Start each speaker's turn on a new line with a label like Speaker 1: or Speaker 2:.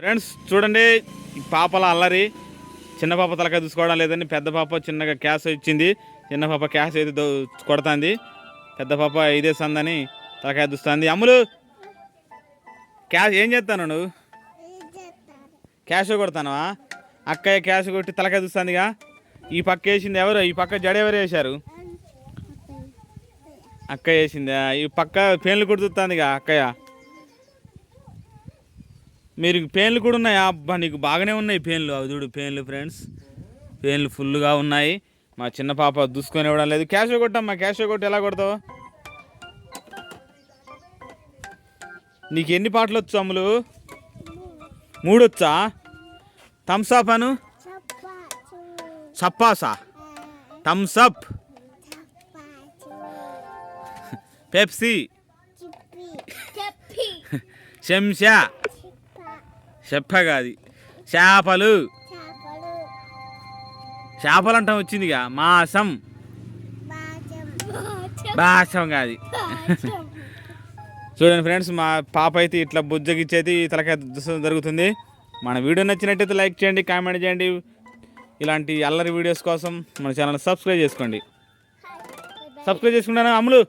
Speaker 1: Friends చూడండి పాపల అల్లరి. చిన్న పాప తలకాయ చూసుకోవడం లేదని పెద్ద పాప చిన్నగా క్యాష్ ఇచ్చింది. చిన్న పాప క్యాష్ అయితే దో కొడుతుంది. పెద్ద పాప ఇదే సందని తలకాయ చూస్తుంది అమ్ములు క్యాష్ ఏం చేస్తాను నువ్వు? క్యాష్ కొడతానవా? అక్కయ్య క్యాష్ కొట్టి తలకాయ చూస్తుందిగా ఈ పక్క వేసింది ఎవరు? ఈ పక్క జడ ఎవరు వేశారు? అక్క వేసిందా? ఈ పక్క పేన్లు కుడుతుందిగా అక్కయ్య. మీరు పేన్లు కూడా ఉన్నాయా. అబ్బా నీకు బాగానే ఉన్నాయి పేన్లు అవి చూడు పేన్లు ఫ్రెండ్స్ పేన్లు ఫుల్గా ఉన్నాయి. మా చిన్న పాప దూసుకొని ఇవ్వడం లేదు. క్యాష్ కొట్టమ్మా క్యాష్ కొట్టి ఎలా కొడతావు? నీకు ఎన్ని పాటలు వచ్చు అమ్ములు? మూడు వచ్చా థమ్స్అప్ అను? సప్పాసా థమ్స్అప్ పెప్సీ శంషా చెప్పగాది. చేపలు. చేపలు అంటాం వచ్చిందిగా. మాసం. భాషం కాది చూడండి ఫ్రెండ్స్ మా పాప అయితే ఇట్లా బుజ్జగిచ్చేది తలకాయ దుస్స జరుగుతుంది. మన వీడియో నచ్చినట్టయితే లైక్ చేయండి కామెంట్ చేయండి. ఇలాంటి అల్లరి వీడియోస్ కోసం మన ఛానల్ సబ్స్క్రైబ్ చేసుకోండి. సబ్స్క్రైబ్ చేసుకుంటాను అమ్ములు